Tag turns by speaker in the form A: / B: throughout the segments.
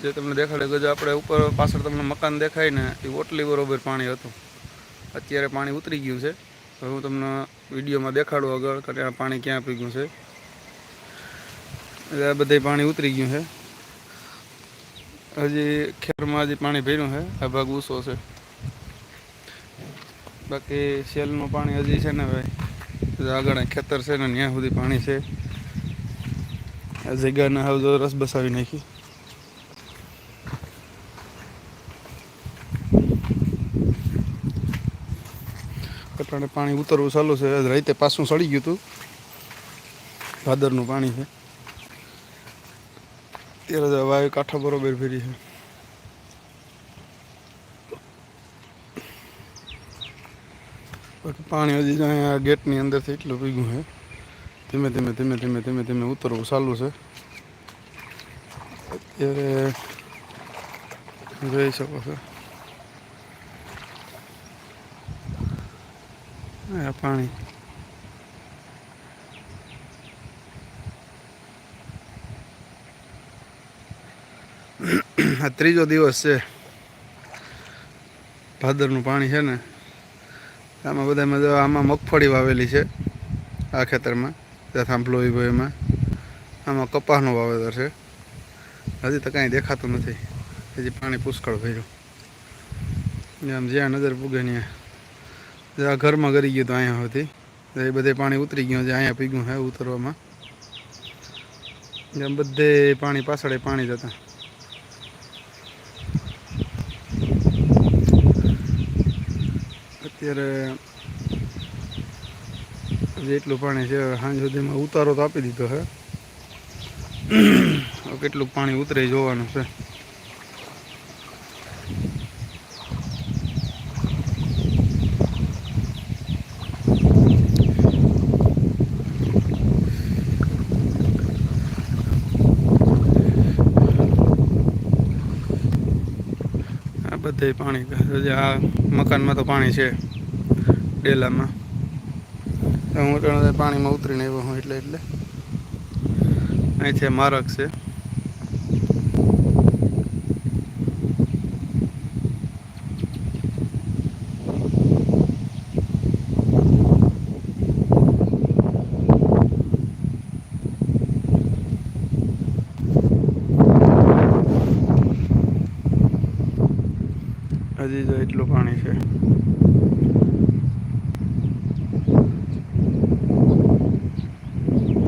A: જે તમને દેખાડે જો આપણે ઉપર પાછળ તમને મકાન દેખાય ને, એ ઓટલી બરોબર પાણી હતું. અત્યારે પાણી ઉતરી ગયું છે. હું તમને વિડીયોમાં દેખાડું આગળ કે પાણી ક્યાં પી ગયું છે. એટલે આ બધે પાણી ઉતરી ગયું છે. હજી ખેરમાં હજી પાણી ભર્યું છે. આ ભાગ ઊંચો છે. બાકી સેલનું પાણી હજી છે ને ભાઈ આગળ ખેતર છે ને, ત્યાં સુધી પાણી છે. આ જગ્યાને હવે રસ બસાવી નાખી. કટાણે પાણી ઉતરવું ચાલુ છે. રાતે પાછું સળી ગયું હતું ભાદરનું પાણી છે. ત્યારે વાયુ કાંઠો બરોબર ફેરી છે. બાકી પાણી હજી અહીંયા ગેટની અંદરથી એટલું પીગું છે. ધીમે ધીમે ધીમે ધીમે ધીમે ધીમે ઉતરવું ચાલુ છે. અત્યારે જોઈ શકો છો. આ પાણી. આ ત્રીજો દિવસ છે. ભાદરનું પાણી છે ને. આમાં બધામાં આમાં મગફળી વાવેલી છે આ ખેતરમાં ત્યાં થાંભલો ઊભો એમાં. આમાં કપાસનું વાવેતર છે. હજી તો કાંઈ દેખાતું નથી. હજી પાણી પુષ્કળ ભર્યું. આમ જ્યાં નજર પૂગે ત્યાં. આ ઘરમાં ગરી ગયું તો અહીંયા સુધી. બધે પાણી ઉતરી ગયું છે, અહીંયા પીગ્યું હે ઉતરવામાં. જેમ બધે પાણી પાછળ પાણી જતા અત્યારે જેટલું પાણી છે સાંજ સુધીમાં ઉતારો તો આપી દીધો છે. કેટલું પાણી ઉતરે જોવાનું છે. બધે પાણી આ મકાનમાં તો પાણી છે, ડેલામાં. હું પાણીમાં ઉતરીને આવ્યો હું એટલે એટલે. અહીં છે મારક છે. જો એટલું પાણી છે.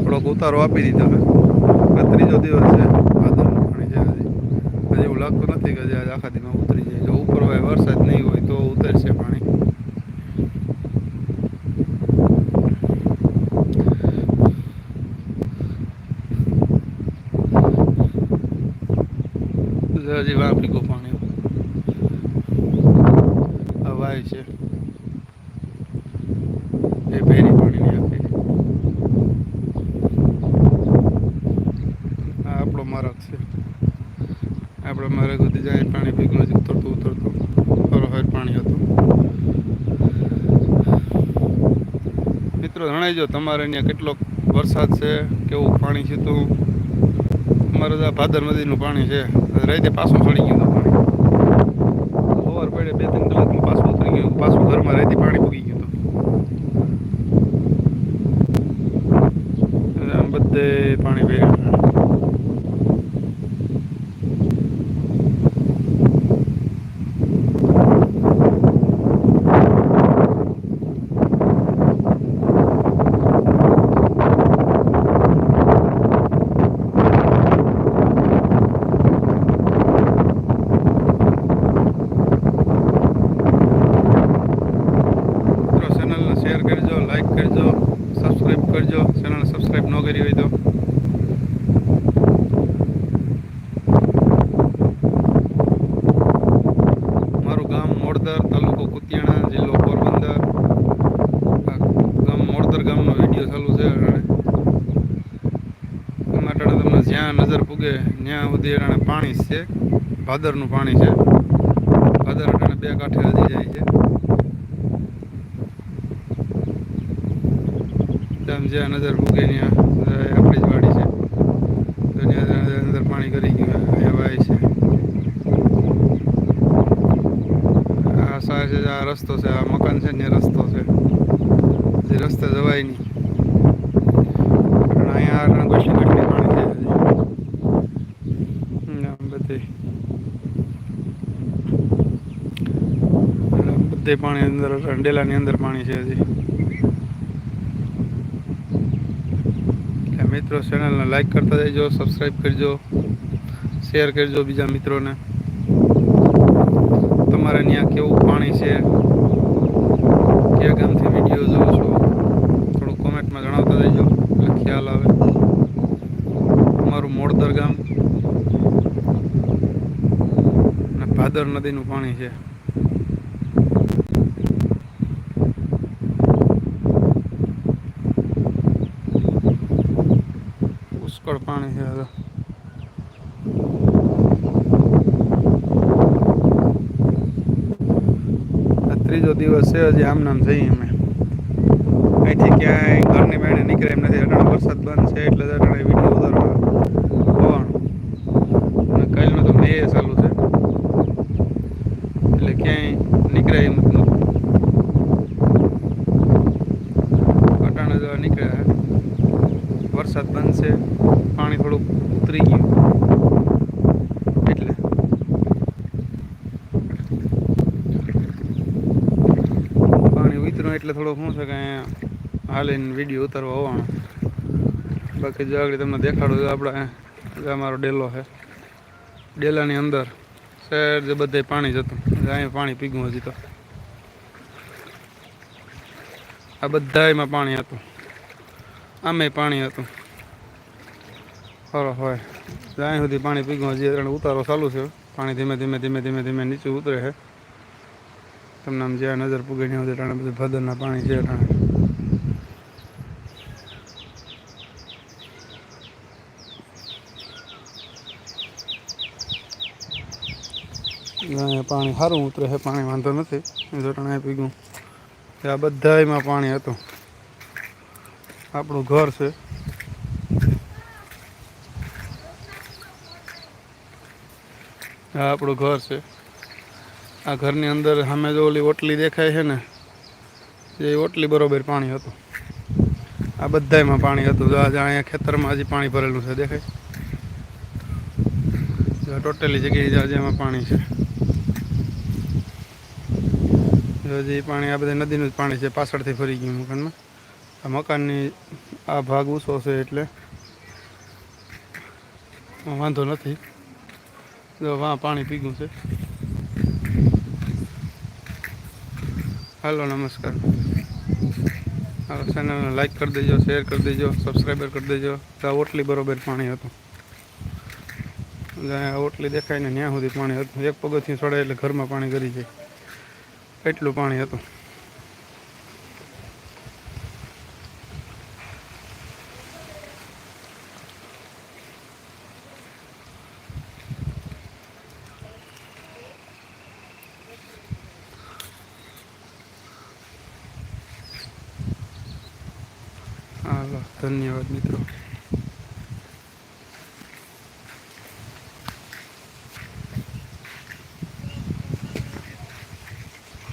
A: થોડોક ઉતારો આપી દીધો હવે ત્રીજો દિવસ છે. ભાદરનું પાણી છે હજી. હજી એવું નથી કે આજ આખા દિનમાં ઉતરી જાય. જો ઉપર હોય, વરસાદ નહીં હોય તો ઉતરશે પાણી હજી વાહ પીગું પાણી વાય છે. એ ભેરી પાણીની આખી. આ આપણો મારા છે. આપણે મારક સુધી જાય પાણી ભેગું હજી ઉતરતું ઉતરતું. હરોહર પાણી હતું. મિત્રો જણાવજો તમારે અહીંયા કેટલો વરસાદ છે, કેવું પાણી છે તો? અમારે તો ભાદર નદીનું પાણી છે. રાતે પાછું ચડી ગયું હતું પાણી ઓવર પડે બે ત્રણ કલાકમાં પાછું ઉતરી ગયું પાછું ઘરમાં રહેતી પાણી પૂગી ગયું હતું. બધે પાણી ભર્યા છે મિત્રો ચેનલને શેર કરજો લાઈક કરજો સબસ્ક્રાઈબ કરજો. ચેનલ સબસ્ક્રાઈબ ન કરી હોય તો. મારું ગામ મોડદર, તાલુકો કુતિયાણા, જિલ્લો પોરબંદર. ગામ મોડદર ગામનો વીડિયો ચાલુ છે અટાણે. તમને જ્યાં નજર પૂગે ત્યાં સુધી અટાણે પાણી છે. ભાદરનું પાણી છે. ભાદર અટાણે બે કાંઠે હજી જાય છે. ડેમ છે નજર મૂકે ત્યાં આપણી જ વાડી છે. અંદર પાણી કરી ગયું વાય છે. આ સાર છે, આ રસ્તો છે, આ મકાન છે, ને રસ્તો છે. જે રસ્તે જવાય નહીં. અહીંયા ગટલી ગટલી પાણી છે બધી. બધે અંદર ડેલાની અંદર પાણી છે હજી. મિત્રો ચેનલને લાઈક કરતા જજો સબસ્ક્રાઈબ કરજો શેર કરજો બીજા મિત્રોને. તમારે ત્યાં કેવું પાણી છે? કયા ગામથી વીડિયો જોવો છો? થોડું કોમેન્ટમાં જણાવતા જજો, એટલે ખ્યાલ આવે. અમારું મોડદર ગામ ભાદર નદીનું પાણી છે. પુષ્કળ પાણી છે આ ત્રીજો દિવસ છે, હજી આમ નામ જઈએ અમે. અહીંથી ક્યાંય ઘરની બહેને નીકળે એમ નથી. અટાણે વરસાદ બંધ છે એટલે અટાણે વીડિયો ઉતારવા હોવાનું કાલનો તો મેં ચાલુ છે. એટલે ક્યાંય નીકળે એમ જ નથી અટાણે જવા નીકળ્યા વરસાદ બંધ છે પાણી થોડુંક ઉતરી ગયું એટલે પાણી ઉતર્યું એટલે થોડું શું છે કે અહીંયા હાલીને વીડિયો ઉતારવા હોવાનો. બાકી જો આગળ તમને દેખાડું તો આપણે અમારો ડેલો છે. ડેલાની અંદર શહેર જે બધે પાણી જતું અહીંયા પાણી પીગું હજી તો આ બધામાં પાણી હતું. આમે પાણી હતું. ખરો હોય. જ્યાં સુધી પાણી પીગું હજી ઉતારો ચાલુ છે. પાણી ધીમે ધીમે ધીમે ધીમે ધીમે નીચે ઉતરે છે. તમને આમ જ્યાં નજર પૂગે ત્યાં સુધી ટાણે બધું ભદરના પાણી છે ટાણે. પાણી સારું ઉતરે છે, પાણી વાંધો નથી. જોટાણે પીગું આ બધામાં પાણી હતું. આપણું ઘર છે. આ આપણું ઘર છે. આ ઘરની અંદર સામે જો ઓલી ઓટલી દેખાય છે ને, એ ઓટલી બરોબર પાણી હતું. આ બધામાં પાણી હતું. જો આજે અહીંયા ખેતરમાં હજી પાણી ભરેલું છે, દેખાય? જો ટોટલી જગ્યાએ આજે એમાં પાણી છે. જો હજી પાણી આ બધા નદીનું જ પાણી છે, પાછળથી ફરી ગયું મકાનમાં. આ મકાનની આ ભાગ ઊંચો છે એટલે વાંધો નથી. જો વાં પાણી પીગું છે. હાલો, નમસ્કાર. હાલો, ચેનલને લાઈક કરી દેજો શેર કરી દેજો સબસ્ક્રાઈબર કરી દેજો. આ ઓટલી બરોબર પાણી હતું. આ ઓટલી દેખાય ને ત્યાં સુધી પાણી હતું. એક પગથિયું ચડે એટલે ઘરમાં પાણી કરી જાય. એટલું પાણી હતું. હાલો ધન્યવાદ મિત્રો